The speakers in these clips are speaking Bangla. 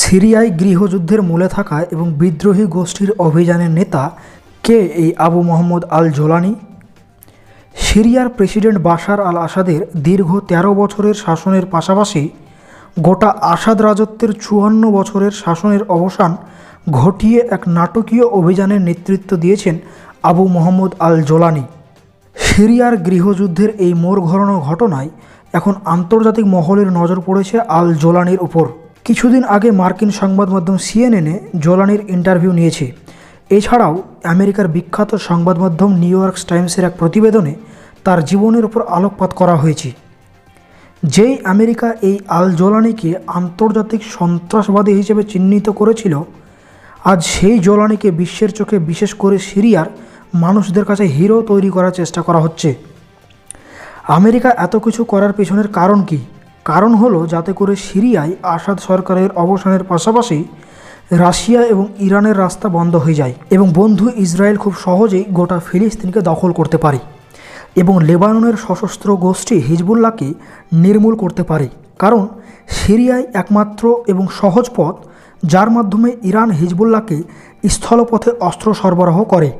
সিরিয়ায় গৃহযুদ্ধের মূলে থাকা এবং বিদ্রোহী গোষ্ঠীর অভিযানের নেতা কে এই আবু মোহাম্মদ আল জোলানি? সিরিয়ার প্রেসিডেন্ট বাশার আল আসাদের দীর্ঘ ১৩ বছরের শাসনের পাশাপাশি গোটা আসাদ রাজত্বের চুয়ান্ন বছরের শাসনের অবসান ঘটিয়ে এক নাটকীয় অভিযানের নেতৃত্ব দিয়েছেন আবু মোহাম্মদ আল জোলানি। সিরিয়ার গৃহযুদ্ধের এই মোড় ঘোরানো ঘটনায় এখন আন্তর্জাতিক মহলের নজর পড়েছে আল জোলানির উপর। কিছুদিন আগে মার্কিন সংবাদ মাধ্যম সিএনএনে জোলানির ইন্টারভিউ নিয়েছে। এছাড়াও আমেরিকার বিখ্যাত সংবাদ মাধ্যম নিউ ইয়র্ক টাইমসের এক প্রতিবেদনে তার জীবনের উপর আলোকপাত করা হয়েছে। যেই আমেরিকা এই আল জোলানিকে আন্তর্জাতিক সন্ত্রাসবাদী হিসেবে চিহ্নিত করেছিল, আজ সেই জোলানিকে বিশ্বের চোখে বিশেষ করে সিরিয়ার মানুষদের কাছে হিরো তৈরি করার চেষ্টা করা হচ্ছে। আমেরিকা এত কিছু করার পেছনের কারণ কি? কারণ হলো যাতে করে সিরিয়ায় আসাদ সরকারের অবসানের পাশাপাশি রাশিয়া এবং ইরানের রাস্তা বন্ধ হয়ে যায় এবং বন্ধু ইসরায়েল খুব সহজেই গোটা ফিলিস্তিনকে দখল করতে পারে এবং লেবাননের সশস্ত্র গোষ্ঠী হিজবুল্লাহকে নির্মূল করতে পারে। কারণ সিরিয়ায় একমাত্র এবং সহজ পথ যার মাধ্যমে ইরান হিজবুল্লাহকে স্থলপথে অস্ত্র সরবরাহ করে।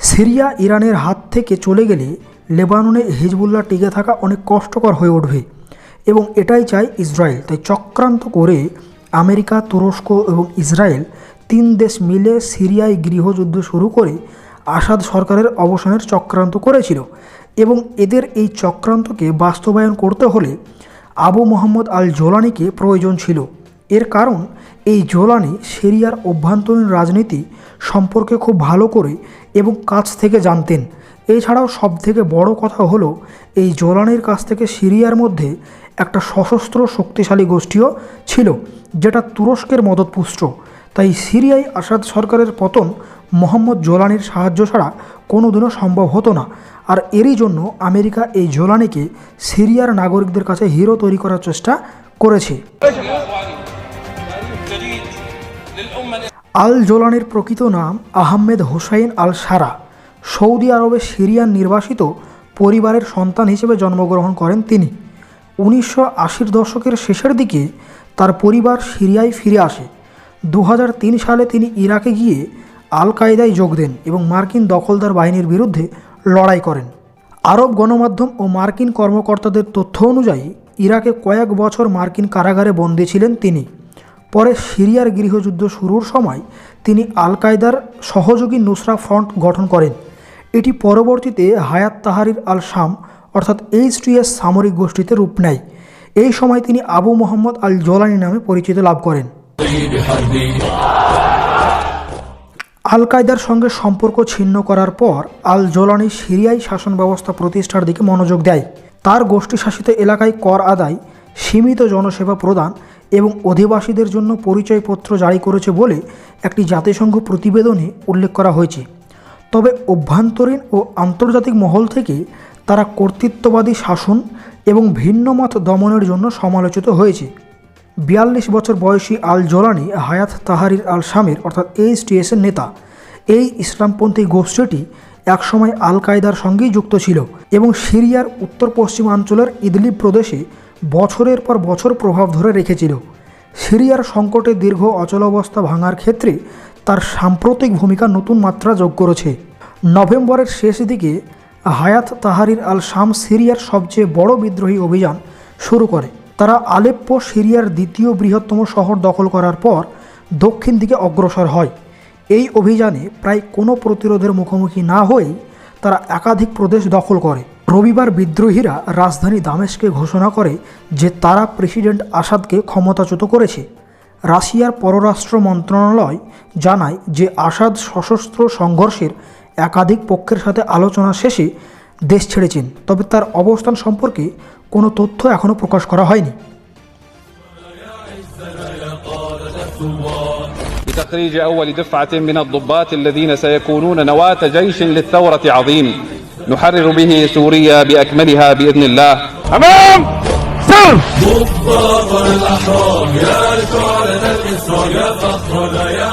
সিরিয়া ইরানের হাত থেকে চলে গেলে লেবাননে হিজবুল্লাহ টিকে থাকা অনেক কষ্টকর হয়ে উঠবে। এবং এটাই চায় ইসরায়েল। তাই চক্রান্ত করে আমেরিকা, তুরস্ক এবং ইসরায়েল তিন দেশ মিলে সিরিয়ায় গৃহযুদ্ধ শুরু করে আসাদ সরকারের অবসানের চক্রান্ত করেছিল এবং এদের এই চক্রান্তকে বাস্তবায়ন করতে হলে আবু মোহাম্মদ আল জোলানিকে প্রয়োজন ছিল। এর কারণ, এই জোলানি সিরিয়ার অভ্যন্তরীণ রাজনীতি সম্পর্কে খুব ভালো করে এবং কাছ থেকে জানতেন। এছাড়াও সবথেকে বড় কথা হলো, এই জোলানির কাছ থেকে সিরিয়ার মধ্যে একটা সশস্ত্র শক্তিশালী গোষ্ঠীও ছিল, যেটা তুরস্কের মদতপুষ্ট। তাই সিরিয়ায় আসাদ সরকারের পতন মোহাম্মদ জোলানির সাহায্য ছাড়া কোনোদিনও সম্ভব হতো না। আর এরই জন্য আমেরিকা এই জোলানিকে সিরিয়ার নাগরিকদের কাছে হিরো তৈরি করার চেষ্টা করেছে। আল জোলানির প্রকৃত নাম Ahmed Hussein al Sharaa. Saudi আরবে সিরিয়ান নির্বাসিত পরিবারের সন্তান হিসেবে জন্মগ্রহণ করেন তিনি। উনিশশো আশির দশকের শেষের দিকে তার পরিবার সিরিয়ায় ফিরে আসে। দু হাজার তিন সালে তিনি ইরাকে গিয়ে আল কায়দায় যোগ দেন এবং মার্কিন দখলদার বাহিনীর বিরুদ্ধে লড়াই করেন। আরব গণমাধ্যম ও মার্কিন কর্মকর্তাদের তথ্য অনুযায়ী, ইরাকে কয়েক বছর মার্কিন কারাগারে বন্দী ছিলেন তিনি। পরে সিরিয়ার গৃহযুদ্ধ শুরুর সময় তিনি আল কায়দার সহযোগী নুসরা ফ্রন্ট গঠন করেন। এটি পরবর্তীতে হায়াত তাহারির আল শাম অর্থাৎ এইচটিএস সামরিক গোষ্ঠীতে রূপ নেয়। এই সময় তিনি আবু মোহাম্মদ আল জোলানি নামে পরিচিত লাভ করেন। আল কায়দার সঙ্গে সম্পর্ক ছিন্ন করার পর আল জোলানি সিরিয়ায় শাসন ব্যবস্থা প্রতিষ্ঠার দিকে মনোযোগ দেয়। তার গোষ্ঠী শাসিত এলাকায় কর আদায়, সীমিত জনসেবা প্রদান এবং অধিবাসীদের জন্য পরিচয়পত্র জারি করেছে বলে একটি জাতিসংঘ প্রতিবেদনে উল্লেখ করা হয়েছে। তবে অভ্যন্তরীণ ও আন্তর্জাতিক মহল থেকে তারা কর্তৃত্ববাদী শাসন এবং ভিন্নমত দমনের জন্য সমালোচিত হয়েছে। বিয়াল্লিশ বছর বয়সী আল জোলানি, হায়াত তাহারির আল শামের অর্থাৎ এইচটিএসের নেতা, এই ইসলামপন্থী গোষ্ঠীটি একসময় আল কায়দার সঙ্গেই যুক্ত ছিল এবং সিরিয়ার উত্তর পশ্চিমাঞ্চলের ইদলিব প্রদেশে বছরের পর বছর প্রভাব ধরে রেখেছিল। সিরিয়ার সংকটে দীর্ঘ অচলাবস্থা ভাঙার ক্ষেত্রে তার সাম্প্রতিক ভূমিকা নতুন মাত্রা যোগ করেছে। নভেম্বরের শেষ দিকে হায়াত তাহারির আল শাম সিরিয়ার সবচেয়ে বড় বিদ্রোহী অভিযান শুরু করে। তারা আলেপ্পো সিরিয়ার দ্বিতীয় বৃহত্তম শহর দখল করার পর দক্ষিণ দিকে অগ্রসর হয়। এই অভিযানে প্রায় কোনো প্রতিরোধের মুখোমুখি না হয়েই তারা একাধিক প্রদেশ দখল করে। রবিবার বিদ্রোহীরা রাজধানী দামেশকে ঘোষণা করে যে তারা প্রেসিডেন্ট আসাদকে ক্ষমতাচ্যুত করেছে। রাশিয়ার পররাষ্ট্র মন্ত্রণালয় জানায় যে আসাদ সশস্ত্র সংঘর্ষের একাধিক পক্ষের সাথে আলোচনা শেষে দেশ ছেড়েছেন তবে তার অবস্থান সম্পর্কে কোনো তথ্য এখনও প্রকাশ করা হয়নি بتخريج أول دفعة من الضباط الذين سيكونون نواة جيش للثورة عظيم نحرر به سوريا بأكملها بإذن الله أمام الترب ضباط الأحرار يا لشعلة الإسرار يا فخرنا يا